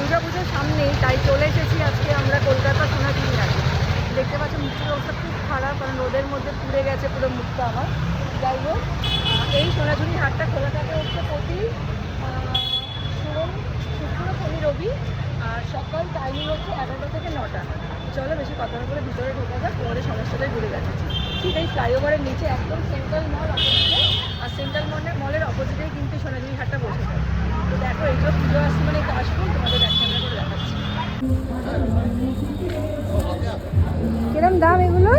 দুর্গাপুজোর সামনেই, তাই চলে এসেছি আজকে আমরা কলকাতা সোনাঝুরি হাটে দেখতে পাচ্ছি মুখের অবস্থা খুব খারাপ, কারণ রোদের মধ্যে পুড়ে গেছে পুরো মুখটা আমার যাই হোক এই সোনাঝুরি হাটটা খোলা থাকে হচ্ছে প্রতি শুক্র, শনি, রবি, আর সকাল টাইমিং হচ্ছে এগারোটা থেকে নটা। চলো বেশি কথা বলে ভিতরে ঢোকা যাক তোমাদের সমস্যাটাই ঘুরে গেছে। ঠিক এই ফ্লাইওভারের নিচে একদম সেন্ট্রাল মল সেন্ট্রাল মলের মলের অপোজিটেই কিন্তু সোনাঝুরি হাটটা বসে তো দেখো এইগুলো পুজো আসছে মানে কাশফুল তোমাদের ক্যামেরা করে দেখাচ্ছি। কিরম দাম এগুলো?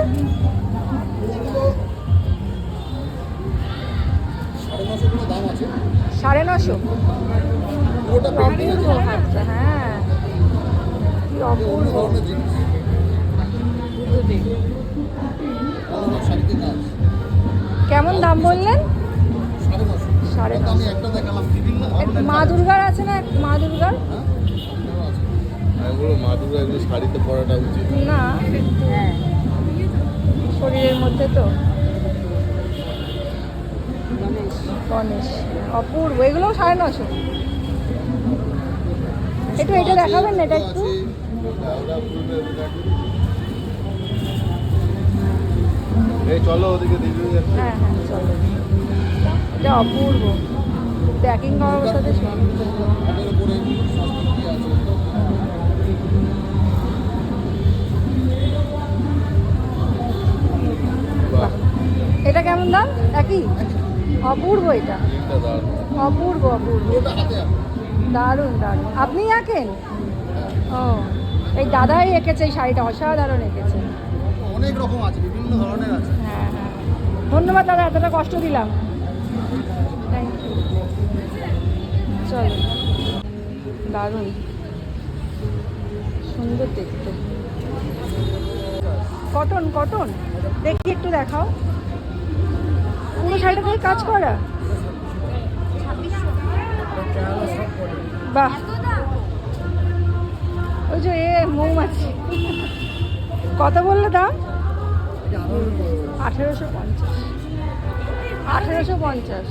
সাড়ে নশো অপূর্ব। হাটটা হ্যাঁ। কি অপূর্ব। কেমন দাম বললেন? সাড়ে মা দুর্গার আছে না? মা দুর্গার? হ্যাঁ? এগুলো মা দুর্গা এগুলো শাড়িতে পরাটা উচিত। না হ্যাঁ শরীরের মধ্যে তো। গণেশ। অপূর্ব এগুলোও সাড়ে নশো। একটু এটা দেখাবেন না এটা একটু? চলো ওদিকে হ্যাঁ হ্যাঁ চলো। এটা অপূর্ব। প্যাকিং করার সাথে এটা কেমন দাম? একই? অপূর্ব এটা। অপূর্ব অপূর্ব। দারুণ দারুণ। আপনি আঁকেন। ও এই দাদাই এঁকেছে এই শাড়িটা অসাধারণ এঁকেছে। অনেক রকম আছে বিভিন্ন ধরনের আছে। হ্যাঁ হ্যাঁ। ধন্যবাদ দাদা এতটা কষ্ট দিলাম। চলো। দারুণ। সুন্দর দেখতে। Cotton cotton. দেখি একটু দেখাও। পুরো শাড়িটা থেকে কাজ করা? বাহ। ওই যে এ, মৌমাছি। কত বললে দাম? আঠেরোশো পঞ্চাশ। আঠেরোশো পঞ্চাশ।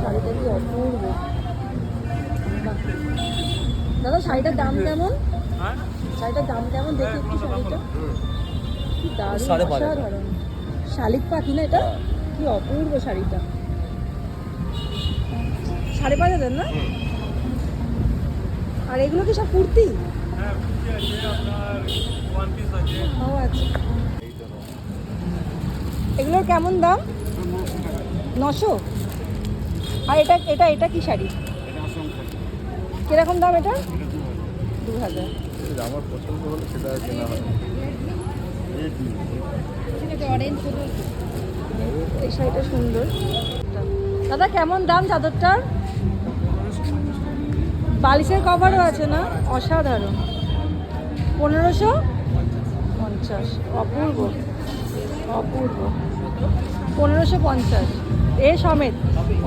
শাড়িটা কি অপূর্ব। দাদা শাড়িটার দাম কেমন? শাড়িটার দাম কেমন? দেখি একটু শাড়িটা। কি দারুণ হাজার। অসাধারণ। শালিক পাখি না এটা? কি অপূর্ব শাড়িটা। সাড়ে পাঁচ হাজার না? আর এগুলো কি সব কুর্তি? ও আচ্ছা। এগুলোর কেমন দাম? নশো? আর এটা এটা এটা কি শাড়ি? কীরকম দাম এটা? দু হাজার। আমার পছন্দ হলে সেটা কেনা এই শাড়িটা সুন্দর। দাদা কেমন দাম চাদরটার? বালিশের কভারও আছে না? অসাধারণ। পনেরোশো পঞ্চাশ। অপূর্ব। অপূর্ব। পনেরোশো পঞ্চাশ। এ সমেত,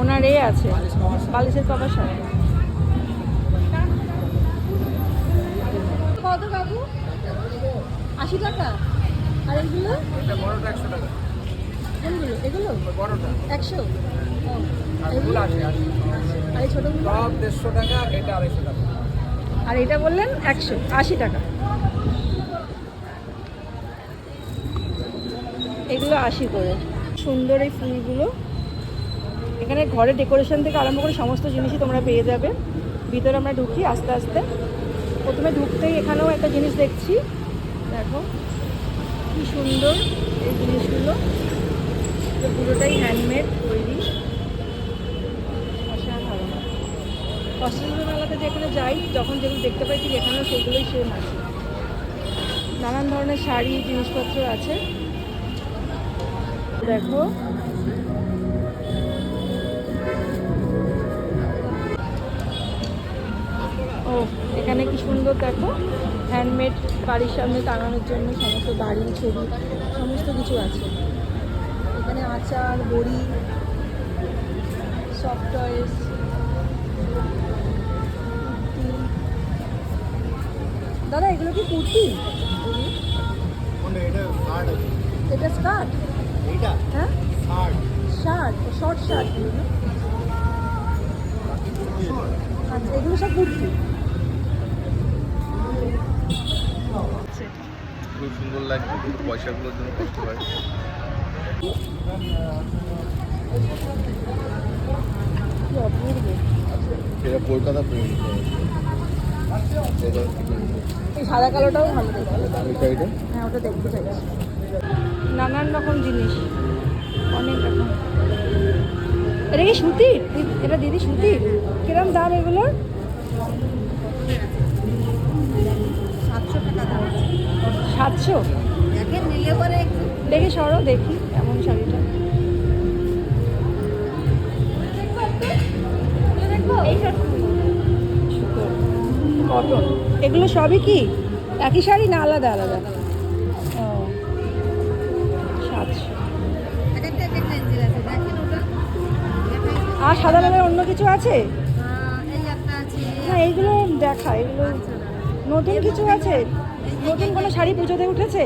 ওনার এ আছে, বালিশের কভার সাথে। কত কাকু আশি টাকা। আর এগুলো? একশো টাকা এগুলো? বড়টা একশো এগুলো? এই দেড়শো টাকা এটা আড়াইশো টাকা আর এটা বললেন একশো, আশি টাকা। এগুলো আশি করে। সুন্দর এই ফুলগুলো। এখানে ঘরে ডেকোরেশন থেকে আরম্ভ করে সমস্ত জিনিসই তোমরা পেয়ে যাবে। ভিতরে আমরা ঢুকি আস্তে আস্তে। প্রথমে ঢুকতেই এখানেও একটা জিনিস দেখছি। দেখো, কি সুন্দর এই জিনিসগুলো। পুরোটাই হ্যান্ডমেড তৈরি। অসাধারণ। কষ্টগুলো মেলাতে যেখানে যাই, যখন যেগুলো দেখতে পাই, ঠিক এখানেও সেগুলোই সেম আছে। নানান ধরনের শাড়ি, জিনিসপত্র আছে। দেখো। ও এখানে কি সুন্দর দেখো। হ্যান্ডমেড বাড়ির সামনে টাঙানোর জন্য সমস্ত বাড়ি ছবি সমস্ত কিছু আছে। এখানে আচার বড়ি সফট টয়েস দাদা এগুলো কি কুর্তি? এটা skirt shirt shirt short shirt আচ্ছা এগুলো সব কুর্তি খুব সুন্দর লাগছে কিন্তু পয়সাগুলোর জন্য কষ্ট হয়। কি অপূর্ব কলকাতা প্রিন্ট। সাদা কালোটাও ভালো দেখতে। শাড়িটা হ্যাঁ ওটা দেখতে চাইছি। নানান রকম জিনিস। অনেক রকম। এটা কি সুতির এটা দিদি সুতির কিরম দাম এগুলোর সাতশো দেখি সরো দেখি কেমন শাড়িটা। কটন। এগুলো সবই কি? একই শাড়ি না আলাদা আলাদা? আর সাদা রঙের অন্য কিছু আছে? একটা আছে। না এইগুলো দেখা এগুলো নতুন কিছু আছে? নতুন কোনো শাড়ি পুজোতে উঠেছে?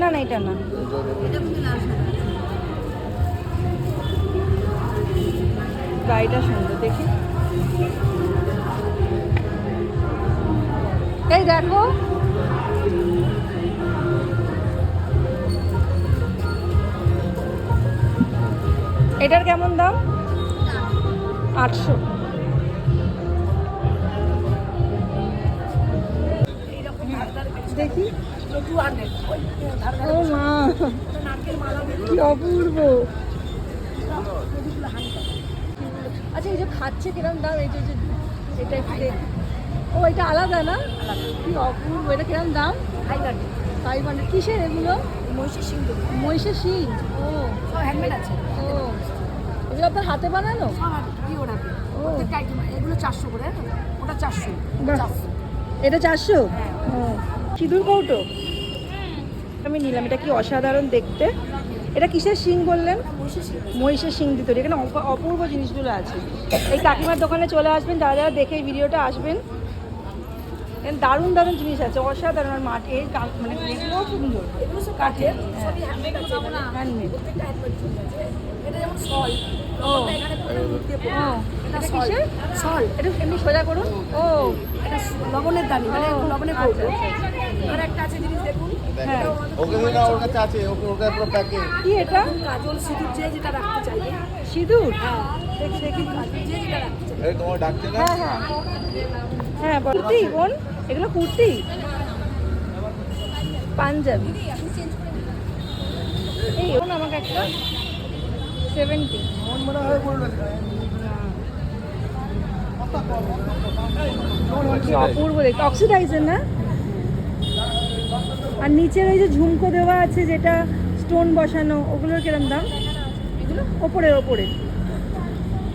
না না এটা না। গাড়িটা সুন্দর দেখি। এই দেখো। এটার কেমন দাম? আটশো। দেখি। ও মা কি অপূর্ব। আচ্ছা এই যে খাচ্ছে কিরম দাম? এই যে যে- এটা একটু ও এটা আলাদা না? কি অপূর্ব এটা কিরম দাম? ফাইভ হান্ড্রেড ফাইভ হান্ড্রেড কিসের এগুলো? সিং শিং ও হ্যান্ডমেড আছে। ও এগুলো আপনার হাতে বানানো? কি ওটা? প্রত্যেকটা আইটেম এগুলো চারশো করে ওটা চারশো এটা চারশো? ও সিঁদুর কৌটো? আমি নিলাম এটা কি অসাধারণ দেখতে। এটা কিসের শিং বললেন? মহিষের সিং দিতরি এখানে অপ- অপূর্ব জিনিসগুলো আছে। এই কাকিমার দোকানে চলে আসবেন যারা যারা দেখে এই ভিডিওটা আসবেন দারুণ দারুণ জিনিস আছে অসাধারণ। আর মাঠ এই মানে সুন্দর। এগুলো সব কাঠের। হ্যাঁ। হ্যান্ডমেড এমনি সোজা করুন। ও। এটা লবণের দানি মানে লবণের আচ্ছা, কৌটো আচ্ছা, আর একটা আছে জিনিস দেখুন। হ্যাঁ। ওকে না ওর কাছে আছে ওকে ওকে পুরো প্যাকেট কি এটা? কাজল সিঁদুর যে যেটা রাখতে চাইবে। সিঁদুর? হ্যাঁ দেখি দেখি কাজল যে যেটা রাখতে চাইবে। এই তোমার ডাকছে না? হ্যাঁ হ্যাঁ। হ্যাঁ কুর্তি, বোন, এগুলো কুর্তি? পাঞ্জাবি। এই, বোন, আমাকে একটা সেভেন্টি কি অপূর্ব দেখতে। অক্সিডাইজার না? আর নিচের ওই যে ঝুমকো দেওয়া আছে, যেটা স্টোন বসানো, ওগুলোর কিরম দাম? এগুলো? ওপরের ওপরে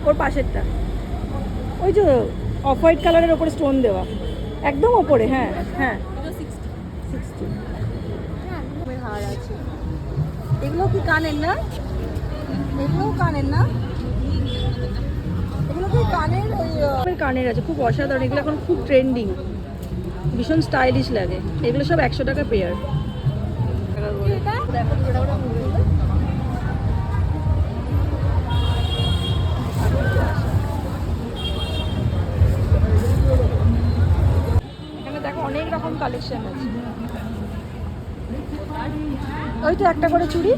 ওর পাশেরটা। ওই যে অফ হোয়াইট কালারের ওপরে স্টোন দেওয়া। একদম ওপরে হ্যাঁ হ্যাঁ। হার আছে এগুলো কি কানের না? এগুলোও কানের না? এগুলো কি কানের ওই কানের আছে খুব অসাধারণ এগুলো এখন খুব ট্রেন্ডিং ভীষণ স্টাইলিশ লাগে। এগুলো সব একশো টাকা পেয়ার আছে। ওই তো একটা করে চুড়ি।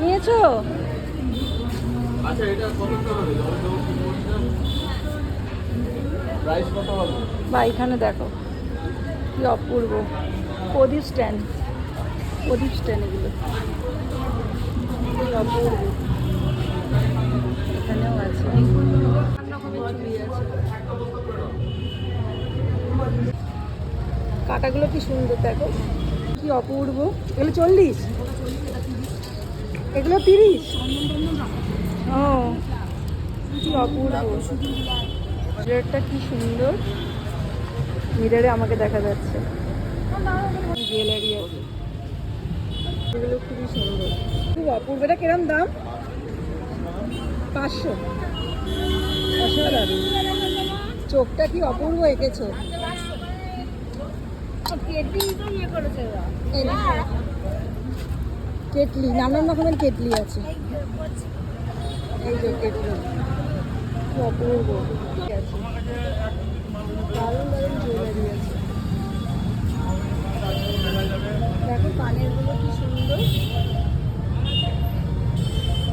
নিয়েছো? আচ্ছা বা এখানে দেখো। কি অপূর্ব। প্রদীপ স্ট্যান্ড। প্রদীপ স্ট্যান্ড এগুলো। অপূর্ব। এখানেও আছে। কাটাগুলো কি সুন্দর, দেখো। কি অপূর্ব। এগুলো চল্লিশ? এগুলো তিরিশ? ও, কি অপূর্ব। কি সুন্দর। মিররে আমাকে দেখা যাচ্ছে। জুয়েলারি এগুলো খুবই সুন্দর। খুব অপূর্ব। এটা কিরম দাম? পাঁচশো। অসাধারণ চোখটা কি অপূর্ব এঁকেছো। কেটলি নানান রকমের কেটলি আছে। এই যে কেটলি কি অপূর্ব। দারুণ দারুণ জুয়েলারি আছে। দেখো কানেরগুলো কি সুন্দর।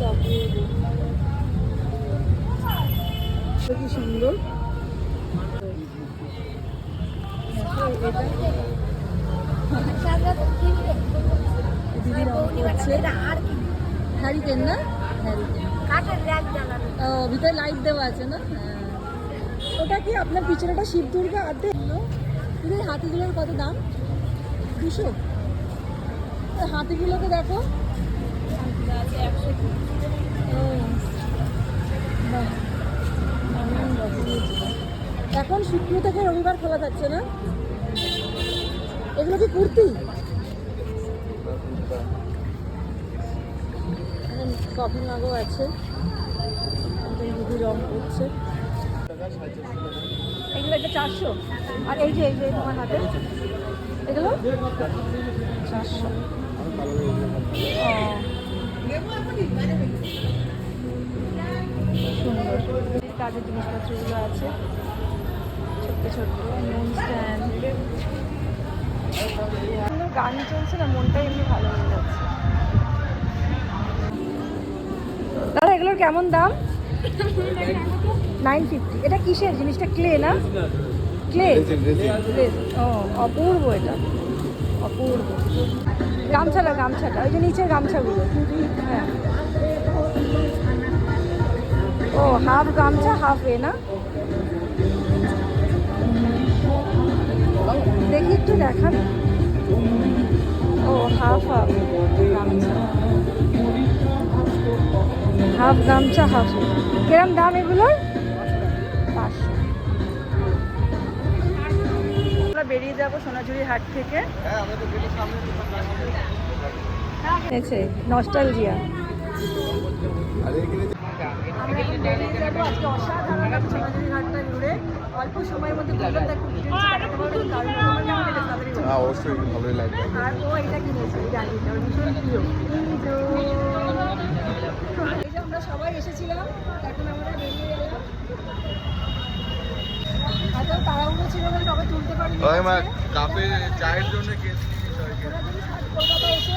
অপূর্ব। কি সুন্দর। কি না? ভিতরে লাইট দেওয়া আছে না? হ্যাঁ। ওটা কি আপনার পিছনে একটা শিব দুর্গা হাতিগুলোর কত দাম? দুশো? হাতিগুলোকে দেখো। ও, বাহ, নানান রকমের জিনিস। এখন শুক্র থেকে রবিবার খোলা থাকছে না? এগুলো কি কুর্তি? কফি মাগও আছে। দিদি রং করছে। এগুলো একটা চারশো। আর এই যে এই যে তোমার হাতে। এগুলো? চারশো। সুন্দর। কাজের জিনিসপত্রগুলো আছে। গান চলছে না মনটাই এমনি ভালো দাদা, এগুলোর কেমন দাম? নাইন ফিফটি এটা কিসের? জিনিসটা ক্লে না? ক্লে ও, অপূর্ব এটা। অপূর্ব। গামছাটা গামছাটা। ওই যে নিচের গামছাগুলো। হ্যাঁ। ও হাফ গামছা হাফ এ, না? দেখি একটু দেখান। ও হাফ হাফ গামছা হাফ গামছা হাফ কিরম দাম এগুলোর? বেরিয়ে যাব সোনাঝুরি হাট থেকে। নস্টালজিয়া আমরা এখন বেরিয়ে যাব আজকে অসাধারণ লাগছে সোনাঝুরি হাটটা ঘুরে অল্প সময়ের মধ্যে বললাম দেখো ডিটেলস দারুণ তাড়াতাড়ি হ্যাঁ অবশ্যই ভালোই লাগবে। আর ও এটা কিনেছে এই ডালিটা ওর ভীষণ প্রিয়। এই এই যে আমরা সবাই এসেছিলাম এখন আমরা বেরিয়ে গেলাম। এত তাড়াহুড়ো ছিল বলে সবাই তুলতে পারিনি। কাপে চায়ের জন্য কলকাতা এসে